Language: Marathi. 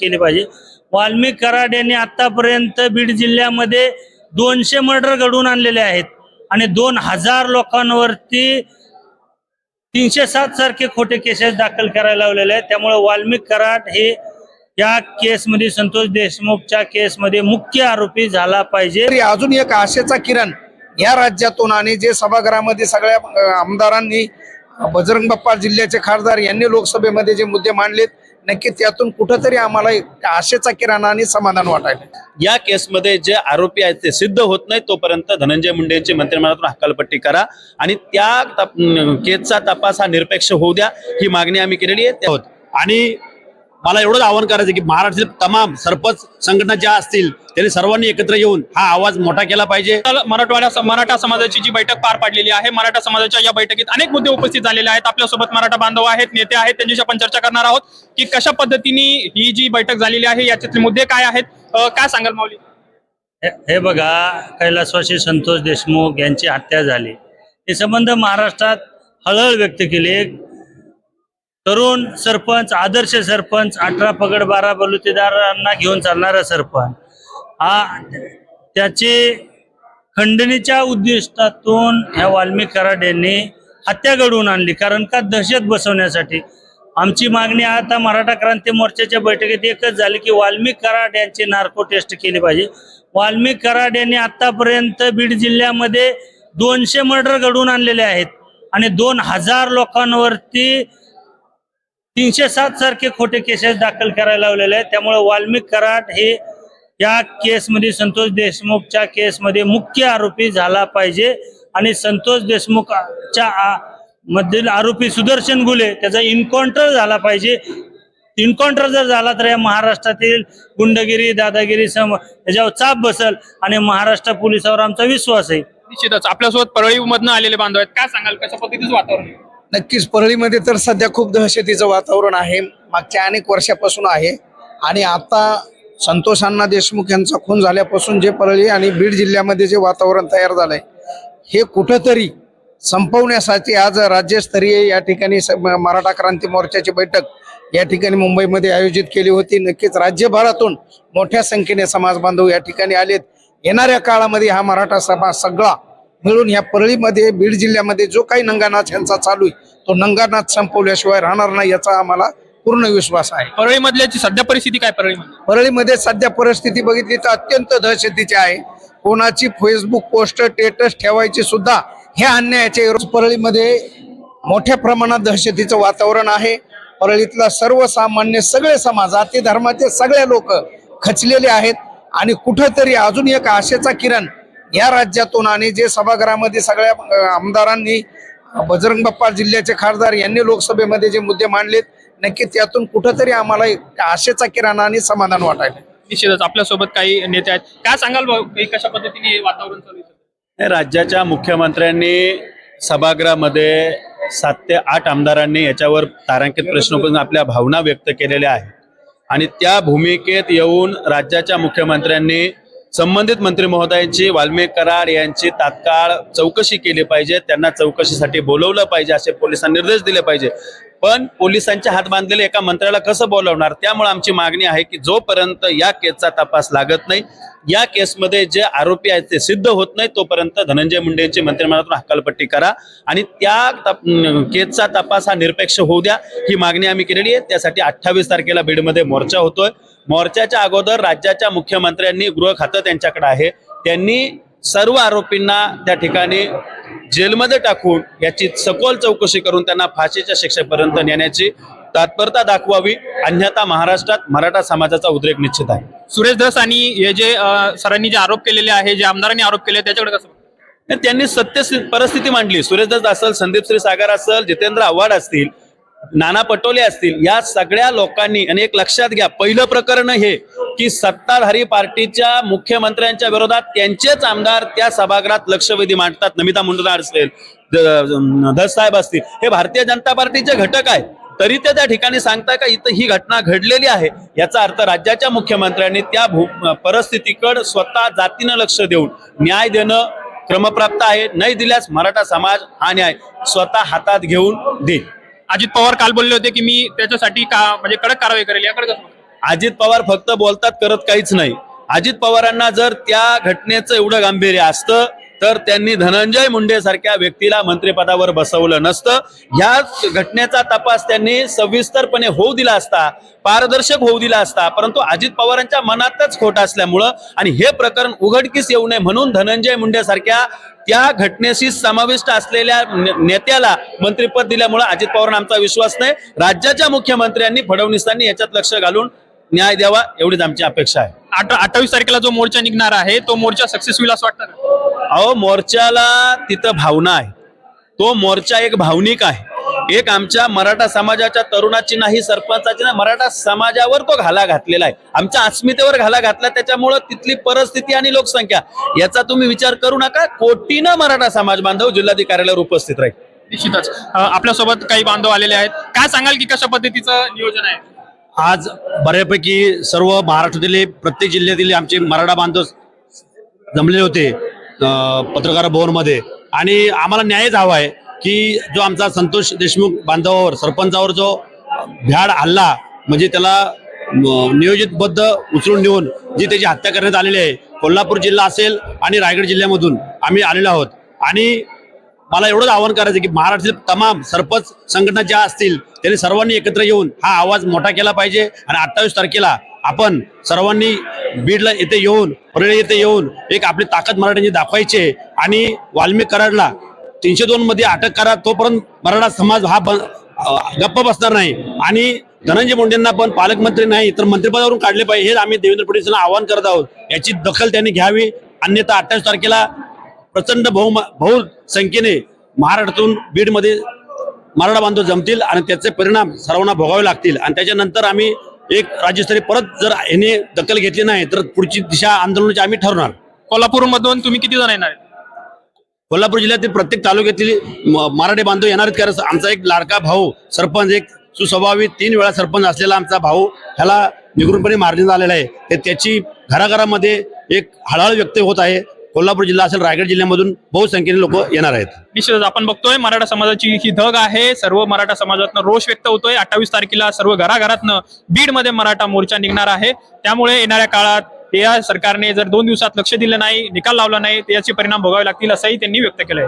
केली पाहिजे. वाल्मिक कराड यांनी आतापर्यंत बीड जिल्ह्यामध्ये दोनशे मर्डर घडवून आणलेले आहेत आणि दोन हजार लोकांवरती तीनशे सात सारखे खोटे केसेस दाखल करायला लावलेले आहेत. त्यामुळे वाल्मिक कराड हे या केसमध्ये संतोष देशमुखच्या केसमध्ये मुख्य आरोपी झाला पाहिजे. अजून एक आशेचा किरण या राज्यातून आणि जे सभागृहामध्ये सगळ्या आमदारांनी बजरंग बाप्पा जिल्ह्याचे खासदार यांनी लोकसभेमध्ये जे मुद्दे मांडलेत नक्की त्यातून कुठंतरी आम्हाला एक आशेचा किरण आणि समाधान वाटायला या केसमध्ये जे आरोपी आहेत ते सिद्ध होत नाही तोपर्यंत धनंजय मुंडे यांची मंत्रिमंडळातून हकालपट्टी करा आणि त्या तप- केसचा तपास हा निरपेक्ष होऊ द्या ही मागणी आम्ही केलेली आहे. त्या- आणि मला एवढंच आवाहन करायचं की महाराष्ट्रातील तमाम सरपंच संघटना ज्या असतील त्यांनी सर्वांनी एकत्र येऊन हा आवाज मोठा केला पाहिजे. मराठवाड्या मराठा समाजाची जी बैठक पार पाडलेली आहे मराठा समाजाच्या या बैठकीत अनेक मुद्दे उपस्थित झालेले आहेत. आपल्यासोबत मराठा बांधव आहेत नेते आहेत त्यांच्याशी आपण चर्चा करणार आहोत की कशा पद्धतीने ही जी बैठक झालेली आहे याच्यातले मुद्दे काय आहेत? काय सांगाल माऊली? हे बघा कैलासवासी संतोष देशमुख यांची हत्या झाली. हे संबंध महाराष्ट्रात हळहळ व्यक्त केली. तरुण सरपंच आदर्श सरपंच अठरा पगड बारा बलुतेदारांना घेऊन चालणारा सरपंच हा त्याचे खंडणीच्या उद्दिष्टातून ह्या वाल्मिक कराड यांनी हत्या घडवून आणली. कारण का? दहशत बसवण्यासाठी. आमची मागणी आता मराठा क्रांती मोर्चाच्या बैठकीत एकच झाली की वाल्मिक कराड यांची नार्को टेस्ट केली पाहिजे. वाल्मिक कराड यांनी आतापर्यंत बीड जिल्ह्यामध्ये दोनशे मर्डर घडवून आणलेले आहेत. आणि दोन हजार लोकांवरती तीनशे सात सारखे खोटे केसेस दाखल करायला लावलेले आहेत. त्यामुळे वाल्मिक कराड हे या केसमध्ये संतोष देशमुखच्या केसमध्ये मुख्य आरोपी झाला पाहिजे. आणि संतोष देशमुखच्या मधील आरोपी सुदर्शन गुले त्याचा इन्काउंटर झाला पाहिजे. इन्काउंटर जर झाला तर या महाराष्ट्रातील गुंडगिरी दादागिरी सम याच्यावर चाप बसल आणि महाराष्ट्र पोलिसावर आमचा विश्वास आहे निश्चितच. आपल्यासोबत परळी मधनं आलेले बांधव आहेत. काय सांगाल? कशा पद्धतीचं वातावरण नक्कीच परळीमध्ये तर सध्या खूप दहशतीचं वातावरण आहे. मागच्या अनेक वर्षापासून आहे. आणि आता संतोष अण्णा देशमुख यांचा खून झाल्यापासून जे परळी आणि बीड जिल्ह्यामध्ये जे वातावरण तयार झालंय हे कुठंतरी संपवण्यासाठी आज राज्यस्तरीय या ठिकाणी स- म- मराठा क्रांती मोर्चाची बैठक या ठिकाणी मुंबईमध्ये आयोजित केली होती. नक्कीच राज्यभरातून मोठ्या संख्येने समाज बांधव या ठिकाणी आलेत. येणाऱ्या काळामध्ये हा मराठा समाज सगळा मिळून ह्या परळीमध्ये बीड जिल्ह्यामध्ये जो काही नंगानाच यांचा चालू आहे तो नंगानाच संपवल्याशिवाय राहणार नाही याचा आम्हाला पूर्ण विश्वास आहे. परळी मधल्याची सध्या परिस्थिती काय परळीमध्ये? परळीमध्ये सध्या परिस्थिती बघितली तर अत्यंत दहशतीची आहे. कोणाची फेसबुक पोस्ट स्टेटस ठेवायची सुद्धा हे अन्यायाचे परळीमध्ये मोठ्या प्रमाणात दहशतीचं वातावरण आहे. परळीतला सर्वसामान्य सगळे समाज जाती धर्माचे सगळे लोक खचलेले आहेत. आणि कुठंतरी अजून एक आशेचा किरण या राज्यातून आणि जे सभागृहामध्ये सगळ्या आमदारांनी बजरंग बाप्पा जिल्ह्याचे खासदार यांनी लोकसभेमध्ये जे मुद्दे मांडलेत नक्की त्यातून कुठंतरी आम्हाला आशेचा किरण आणि समाधान वाटायला निश्चितच आपल्यासोबत काही नेते आहेत. काय सांगाल भाऊ की कशा पद्धतीने वातावरण चालू आहे राज्याच्या मुख्यमंत्र्यांनी सभागृहामध्ये सात ते आठ आमदारांनी याच्यावर तारांकित प्रश्न करून आपल्या भावना व्यक्त केलेल्या आहेत. आणि त्या भूमिकेत येऊन राज्याच्या मुख्यमंत्र्यांनी संबंधित मंत्री महोदयांची वाल्मिक कराड यांची तात्काळ चौकशी केली पाहिजे त्यांना चौकशीसाठी बोलवलं पाहिजे असे पोलिसांना निर्देश दिले पाहिजे. पण पोलिसांच्या हात बांधलेले एका मंत्र्याला कसं बोलवणार? त्यामुळे आमची मागणी आहे की जोपर्यंत या केसचा तपास लागत नाही या केसमध्ये जे आरोपी आहेत ते सिद्ध होत नाही तोपर्यंत धनंजय मुंडेंची मंत्रिमंडळातून हकालपट्टी करा आणि त्या तप- केसचा तपास हा निरपेक्ष होऊ द्या. ही मागणी आम्ही केलेली आहे. त्यासाठी अठ्ठावीस तारखेला बीडमध्ये मोर्चा होतोय. मोर्चाच्या अगोदर राज्याच्या मुख्यमंत्र्यांनी गृह खातं त्यांच्याकडे आहे. त्यांनी सर्व आरोपींना त्या ठिकाणी जेलमध्ये टाकून याची सखोल चौकशी करून त्यांना फाशीच्या शिक्षेपर्यंत नेण्याची तत्परता दाखवावी. अन्यथा महाराष्ट्रात मराठा समाजाचा उद्रेक निश्चित आहे. सुरेश धस आणि हे जे सरांनी जे आरोप केलेले आहे जे आमदारांनी आरोप केले त्याच्याकडे कसं त्यांनी सत्य परिस्थिती मांडली. सुरेशदत्त असेल संदीप श्री सागर असेल जितेंद्र आव्हाड असतील नाना पटोले असतील या सगळ्या लोकांनी आणि एक लक्षात घ्या पहिलं प्रकरण हे की सत्ताधारी पार्टीच्या मुख्यमंत्र्यांच्या विरोधात त्यांचेच आमदार त्या सभागृहात लक्षवेधी मांडतात. नमिता मुंडदार असेल धस साहेब असतील. हे भारतीय जनता पार्टीचे घटक आहे तरी ते त्या ठिकाणी सांगताय का इथं ही घटना घडलेली आहे? याचा अर्थ राज्याच्या मुख्यमंत्र्यांनी त्या भू परिस्थितीकडे स्वतः जातीनं लक्ष देऊन न्याय देणं क्रमप्राप्त आहे. नाही दिल्यास मराठा समाज हा न्याय स्वतः हातात घेऊन देईल. अजित पवार काल बोलले होते की मी त्याच्यासाठी का म्हणजे कडक कारवाई करेल याकडे कसं अजित पवार फक्त बोलतात करत काहीच नाही. अजित पवारांना जर त्या घटनेचं एवढं गांभीर्य असतं तर त्यांनी धनंजय मुंडे सारख्या व्यक्तीला मंत्रिपदावर बसवलं नसतं. ह्या घटनेचा तपास त्यांनी सविस्तरपणे होऊ दिला असता पारदर्शक होऊ दिला असता परंतु अजित पवारांच्या मनातच खोट असल्यामुळं आणि हे प्रकरण उघडकीस येऊ नये म्हणून धनंजय मुंडे सारख्या त्या घटनेशी समाविष्ट असलेल्या नेत्याला मंत्रिपद दिल्यामुळे अजित पवारांना आमचा विश्वास नाही. राज्याच्या मुख्यमंत्र्यांनी फडणवीसांनी याच्यात लक्ष घालून न्याय द्यावा एवढीच आमची अपेक्षा आहे. अठरा अठ्ठावीस तारखेला जो मोर्चा निघणार आहे तो मोर्चा सक्सेसफुल असं वाटतं अहो मोर्चाला तिथं भावना आहे. तो मोर्चा एक भावनिक आहे. एक आमच्या मराठा समाजाच्या तरुणाची नाही सरपंचाची नाही. मराठा समाजावर तो घाला घातलेला आहे. आमच्या अस्मितेवर घाला घातला त्याच्यामुळं तिथली परिस्थिती आणि लोकसंख्या याचा तुम्ही विचार करू नका. कोटीनं मराठा समाज बांधव जिल्हाधिकाऱ्याला उपस्थित राहील. निश्चितच. आपल्यासोबत काही बांधव आलेले आहेत. काय सांगाल की कशा पद्धतीचं नियोजन आहे? आज बऱ्यापैकी सर्व महाराष्ट्रातील प्रत्येक जिल्ह्यातील आमचे मराठा बांधव जमलेले होते. पत्रकार भवनमध्ये. आणि आम्हाला न्यायच हवा आहे की जो आमचा संतोष देशमुख बांधवावर सरपंचावर जो भ्याड हल्ला म्हणजे त्याला नियोजितबद्ध उचलून नेऊन जी त्याची हत्या करण्यात आलेली आहे कोल्हापूर जिल्हा असेल आणि रायगड जिल्ह्यामधून आम्ही आलेलो आहोत. आणि मला एवढंच आवाहन करायचं आहे की महाराष्ट्रातील तमाम सरपंच संघटना ज्या असतील त्यांनी सर्वांनी एकत्र येऊन हा आवाज मोठा केला पाहिजे. आणि अठ्ठावीस तारखेला आपण सर्वांनी बीडला येथे येऊन परळी येथे येऊन एक आपली ताकद मराठ्यांची दाखवायची आणि वाल्मिक कराडला तीनशे दोन मध्ये अटक करा तोपर्यंत मराठा समाज हा गप्प बसणार नाही. आणि धनंजय मुंडेंना पण पालकमंत्री नाही तर मंत्रिपदावरून काढले पाहिजे हे आम्ही देवेंद्र फडणवीसांना आवाहन करत आहोत. याची दखल त्यांनी घ्यावी. अन्यथा अठ्ठावीस तारखेला प्रचंड बहु बहुसंख्येने महाराष्ट्रातून बीडमध्ये मराठा बांधव जमतील आणि त्याचे परिणाम सर्वांना भोगावे लागतील. आणि त्याच्यानंतर आम्ही एक राज्यस्तरीय परत जर याने दखल घेतली नाही तर पुढची दिशा आंदोलनाची आम्ही ठरवणार. कोल्हापूरमधून तुम्ही किती जण येणार? कोल्हापूर जिल्ह्यातील प्रत्येक तालुक्यातील मराठी बांधव येणार आहेत कारण आमचा एक लाडका भाऊ सरपंच एक सुस्वभावी तीन वेळा सरपंच असलेला आमचा भाऊ ह्याला निगरूनपणे मारण्यात आलेला आहे. त्याची घराघरामध्ये एक हळहळ व्यक्त होत आहे. कोल्हापूर जिल्हा असेल रायगड जिल्ह्यामधून बहुसंख्येने लोक येणार आहेत. निश्चितच आपण बघतोय मराठा समाजाची ही धग आहे. सर्व मराठा समाजातनं रोष व्यक्त होतोय. अठ्ठावीस तारखेला सर्व घराघरातनं बीडमध्ये मराठा मोर्चा निघणार आहे. त्यामुळे येणाऱ्या काळात या सरकारने जर दोन दिवसात लक्ष दिलं नाही निकाल लावला नाही तर याचे परिणाम भोगावे लागतील असंही त्यांनी व्यक्त केलंय.